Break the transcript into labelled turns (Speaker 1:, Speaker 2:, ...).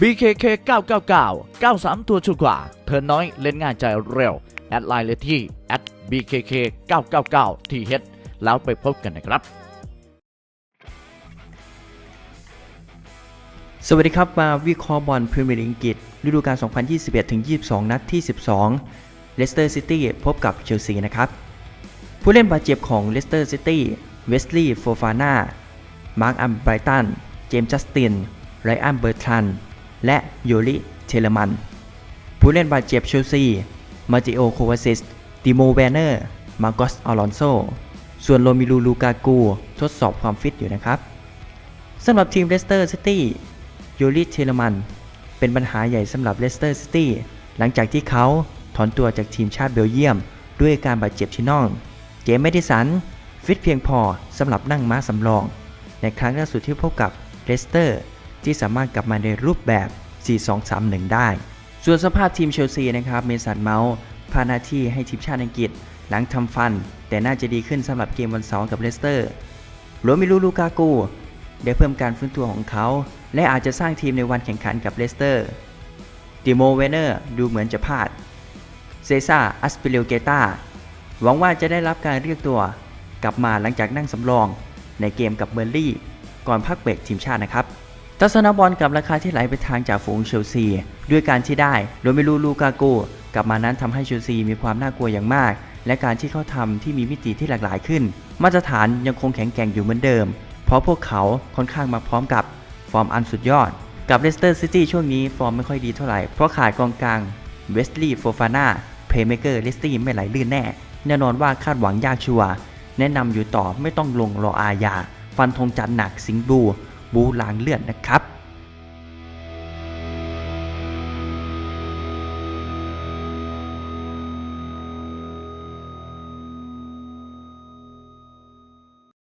Speaker 1: BKK 999 93 ตัวชัวร์กว่า เธอน้อยเล่นง่ายใจเร็ว แอดไลน์เลยที่ @BKK 999ที่เฮดแล้วไปพบกันนะครับ
Speaker 2: สวัสดีครับมาวิเคราะห์บอลพรีเมียร์ลีกอังกฤษฤดูกาล 2021-22 นัดที่ 12 เลสเตอร์ซิตี้พบกับเชลซีนะครับ ผู้เล่นบาดเจ็บของเลสเตอร์ซิตี้ เวสลีย์ โฟฟาน่า มาร์ค อัมไบรตัน เจมส์ จัสติน ไรอัน เบอร์ทรัน และโยลิเทเลมัน ผู้เล่นบาดเจ็บเชลซี มาจิโอโควาซิส ติโมแวนเนอร์ มาโกสอลอนโซ ส่วนโรมิลูลูกากูทดสอบความฟิตอยู่นะครับสำหรับทีมเลสเตอร์ซิตี้โยลิเทเลมัน เป็นปัญหาใหญ่สำหรับเลสเตอร์ซิตี้หลังจากที่เขาถอนตัวจากทีมชาติเบลเยียม ด้วยการบาดเจ็บที่น่อง เจมส์แมดิสัน ฟิตเพียงพอสำหรับนั่งม้าสำรอง ในครั้งล่าสุดที่พบกับเลสเตอร์ที่สามารถกลับมาในรูปแบบ 4-2-3-1 ได้ ส่วนสภาพทีมเชลซีนะครับเมสันเมาส์พาหน้าที่ให้ทีมชาติอังกฤษ หลังทำฟัน แต่น่าจะดีขึ้นสำหรับเกมวันเสาร์กับเลสเตอร์โรมิลูลูกากูได้เพิ่มการฟื้นตัวของเขา และอาจจะสร้างทีมในวันแข่งขันกับเลสเตอร์ติโมเวเนอร์ดูเหมือนจะพลาดเซซ่าอัสเปเรลเกตาหวังว่าจะได้รับการเรียกตัว กลับมาหลังจากนั่งสำรองในเกมกับเบอร์ลี่ ก่อนพักเบรกทีมชาตินะครับ ทัศนบอลกับราคาที่ไหลไปทางจากฝูงเชลซี ด้วยการที่ได้โดยไม่รู้ลูกาโกกลับมานั้นทำให้เชลซีมีความน่ากลัวอย่างมาก และการที่เขาทำที่มีมิติที่หลากหลายขึ้น มาตรฐานยังคงแข็งแกร่งอยู่เหมือนเดิม เพราะพวกเขาค่อนข้างมาพร้อมกับฟอร์มอันสุดยอด กับเลสเตอร์ซิตี้ช่วงนี้ฟอร์มไม่ค่อยดีเท่าไหร่เพราะขาดกองกลางเวสลีย์โฟฟาน่าเพลย์เมเกอร์เลสตี้ไม่ไหลลื่นแน่ แน่นอนว่าคาดหวังยากชัวร์แนะนำอยู่ต่อไม่ต้องลงรออาญาฟันธงจัดหนักสิงบู บูลางเลือดนะครับ